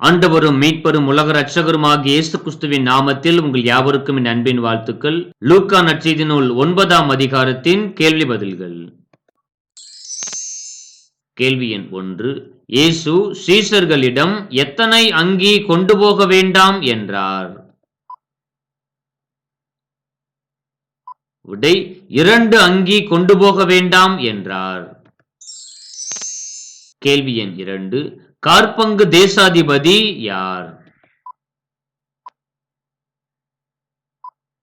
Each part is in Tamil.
ஆண்டவரும் மீட்பரும் உலக ரட்சகருமாகிய இயேசு கிறிஸ்துவின் நாமத்தில் உங்கள் யாவருக்கும் என் அன்பின் வாழ்த்துக்கள். லூக்கா நற்செய்தி நூல் ஒன்பதாம் அதிகாரத்தின் கேள்வி பதில்கள். கேள்வி எண் ஒன்று. இயேசு சீசர்களிடம் எத்தனை அங்கி கொண்டு போக வேண்டாம்? என்றார். விடை இரண்டு அங்கி கொண்டு போக வேண்டாம் என்றார். கேள்வி எண் இரண்டு. கார்பங்கு தேசாதிபதி யார்?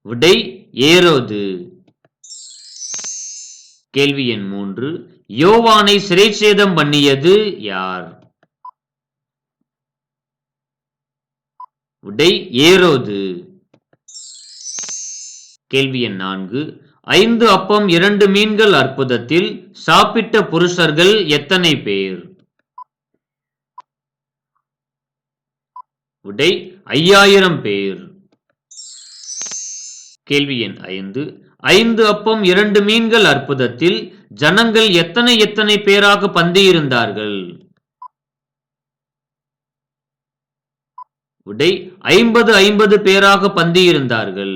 விடை ஏரோது. கேள்வி எண் மூன்று. யோவானை சிறைச்சேதம் பண்ணியது யார்? விடை ஏரோது. கேள்வி எண் நான்கு. ஐந்து அப்பம் இரண்டு மீன்கள் அற்புதத்தில் சாப்பிட்ட புருஷர்கள் எத்தனை பேர்? விடை ஐயாயிரம் பேர். கேள்வி எண் ஐந்து. ஐந்து அப்பம் இரண்டு மீன்கள் அற்புதத்தில் ஜனங்கள் எத்தனை எத்தனை பேராக பந்தியிருந்தார்கள்? விடை ஐம்பது ஐம்பது பேராக பந்தியிருந்தார்கள்.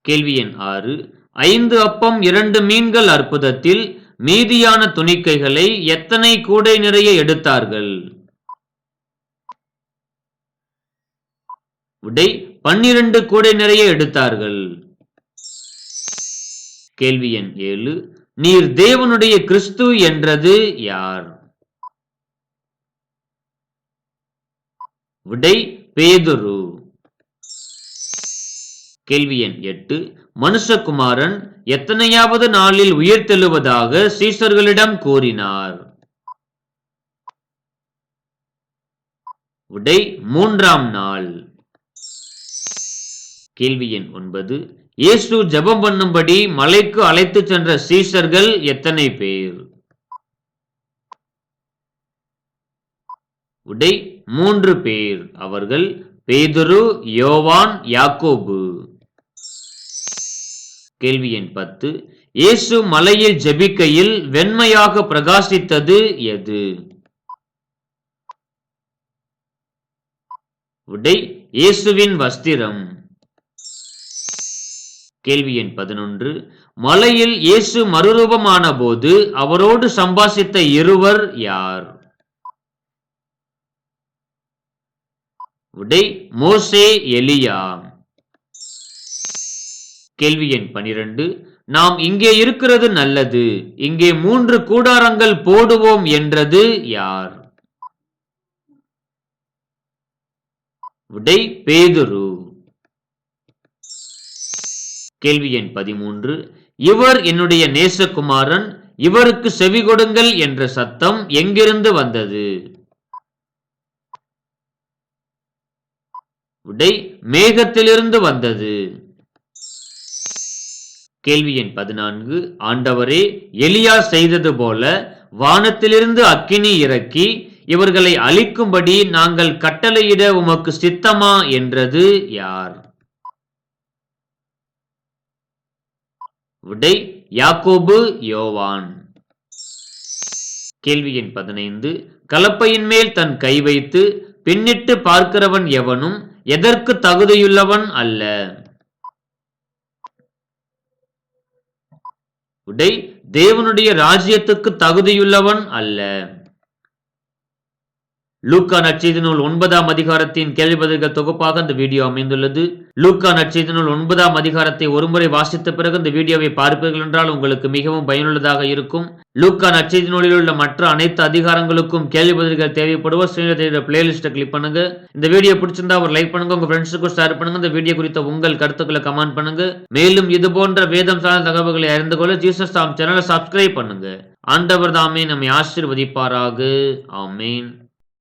கேள்வி எண் ஆறு. ஐந்து அப்பம் இரண்டு மீன்கள் அற்புதத்தில் மீதியான துணிக்கைகளை எத்தனை கூடை நிறைய எடுத்தார்கள்? விடை பன்னிரண்டு கூடை நிறைய எடுத்தார்கள். கேள்வி எண் ஏழு. நீர் தேவனுடைய கிறிஸ்து என்றது யார்? விடை பேதுரு. கேள்வி எண் எட்டு. மனுஷகுமாரன் எத்தனையாவது நாளில் உயிர்த்தெழுவதாக சீசர்களிடம் கூறினார்? விடை மூன்றாம் நாள். கேள்வி எண் ஒன்பது. இயேசு ஜெபம் பண்ணும்படி மலைக்கு அழைத்துச் சென்ற சீஷர்கள் எத்தனை பேர்? உடை மூன்று பேர். அவர்கள் பேதுரு யோவான் யாக்கோபு. கேள்வி எண் பத்து. இயேசு மலையில் ஜெபிக்கையில் வெண்மையாக பிரகாசித்தது எது? விடை இயேசுவின் வஸ்திரம். கேள்வி எண் பதினொன்று. மலையில் இயேசு மறுரூபமான போது அவரோடு சம்பாஷித்த இருவர் யார்? விடை மோசே எலியா. கேள்வி எண் பனிரெண்டு. நாம் இங்கே இருக்கிறது நல்லது இங்கே மூன்று கூடாரங்கள் போடுவோம் என்றது யார்? விடை பேதுரு. கேள்வி எண் பதிமூன்று. இவர் என்னுடைய நேசகுமாரன் இவருக்கு செவி கொடுங்கள் என்ற சத்தம் எங்கிருந்து வந்தது? விடை மேகத்திலிருந்து வந்தது. கேள்வி எண் பதினான்கு. ஆண்டவரே எலியா செய்தது போல வானத்திலிருந்து அக்கினி இறக்கி இவர்களை அழிக்கும்படி நாங்கள் கட்டளையிட உமக்கு சித்தமா என்றது யார்? விடை யாக்கோபு யோவான். கேள்வி எண் பதினைந்து. கலப்பையின் மேல் தன் கை வைத்து பின்னிட்டு பார்க்கிறவன் எவனும் எதற்கு தகுதியுள்ளவன் அல்ல. விடை தேவனுடைய ராஜ்யத்துக்கு தகுதியுள்ளவன் அல்ல. லூக்கா நற்செய்தி நூல் ஒன்பதாம் அதிகாரத்தின் கேள்வி பதில்கள் தொகுப்பாக இந்த வீடியோ அமைந்துள்ளது. லூக்கா நற்செய்தி நூல் ஒன்பதாம் அதிகாரத்தை ஒருமுறை வாசித்த பிறகு இந்த வீடியோவை பார்ப்பீர்கள் என்றால் உங்களுக்கு மிகவும் பயனுள்ளதாக இருக்கும். லூக்கா நற்செய்தி நூலில் உள்ள மற்ற அனைத்து அதிகாரங்களுக்கும் கேள்வி பதில்கள் தேவைப்படுவோர் ஸ்ரீநகர் பிளேலிஸ்ட்டை கிளிக் பண்ணுங்க. இந்த வீடியோ பிடிச்சிருந்தா ஒரு லைக் பண்ணுங்க உங்க ஃப்ரெண்ட்ஸுக்கும் ஷேர் பண்ணுங்க இந்த வீடியோ குறித்த உங்கள் கருத்துக்களை கமெண்ட் பண்ணுங்க. மேலும் இது போன்ற வேதம் சார்ந்த தகவல்களை அறிந்து கொள்ள ஜீசஸ் தாம் சேனலை சப்ஸ்கிரைப் பண்ணுங்க. ஆண்டவர் தாமே நம்மை ஆசீர்வதிப்பாராக. ஆமீன்.